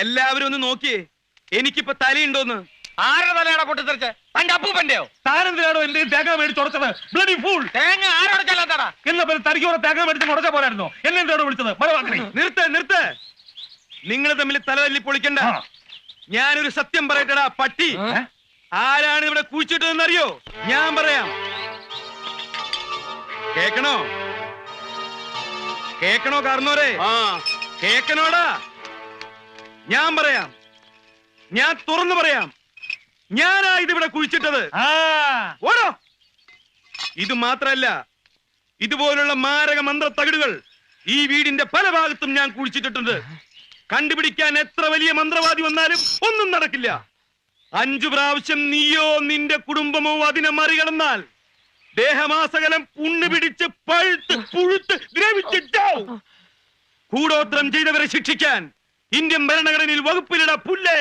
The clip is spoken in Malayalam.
എല്ലാവരും ഒന്ന് നോക്കിയേ. എനിക്കിപ്പോ തലയുണ്ടോന്ന്? ആരുടെ തലയാണോ പൊട്ടിത്തെറിച്ച്? തന്റെ അപ്പൂപ്പന്റെയോ? താനെന്തിനാണോ എന്റെ തേങ്ങ തേങ്ങ മേടിച്ചുടച്ചത് ബ്ലഡി ഫൂൾ തേങ്ങ ആരോടെ ചെല്ലാത്തടാ എന്ന പേര് തനിക്ക് കുറെ തേങ്ങ മേടിച്ച് ഉടച്ച പോലായിരുന്നു എന്നെ എന്തിനാണോ വിളിച്ചത്? നിർത്ത് നിർത്ത്. നിങ്ങൾ തമ്മിൽ തലതല്ലി പൊളിക്കണ്ട. ഞാനൊരു സത്യം പറയട്ടടാ പട്ടി? ആരാണ് ഇവിടെ കുഴിച്ചിട്ടതെന്ന് അറിയോ ഞാൻ പറയാം. കേക്കണോ? കേക്കണോ കാർന്നോരെ? കേക്കണോടാ? ഞാൻ പറയാം. ഞാൻ തുറന്നു പറയാം. ഞാനാ ഇതിവിടെ കുഴിച്ചിട്ടത്. ഓടോ. ഇത് മാത്രല്ല ഇതുപോലുള്ള മാരക മന്ത്ര തകിടുകൾ ഈ വീടിന്റെ പല ഭാഗത്തും ഞാൻ കുഴിച്ചിട്ടിട്ടുണ്ട്. കണ്ടുപിടിക്കാൻ എത്ര വലിയ മന്ത്രവാദി വന്നാലും ഒന്നും നടക്കില്ല. അഞ്ചു പ്രാവശ്യം നീയോ നിന്റെ കുടുംബമോ അതിനെ മറികടന്നാൽ ദേഹമാസകലം പുണ്ണ് പിടിച്ച് പഴുത്ത് പുഴുത്ത് ദ്രവിച്ചിട്ടാവും. കൂടോത്രം ചെയ്തവരെ ശിക്ഷിക്കാൻ ഇന്ത്യൻ ഭരണഘടനയിൽ വകുപ്പിലിട പുല്ലേ.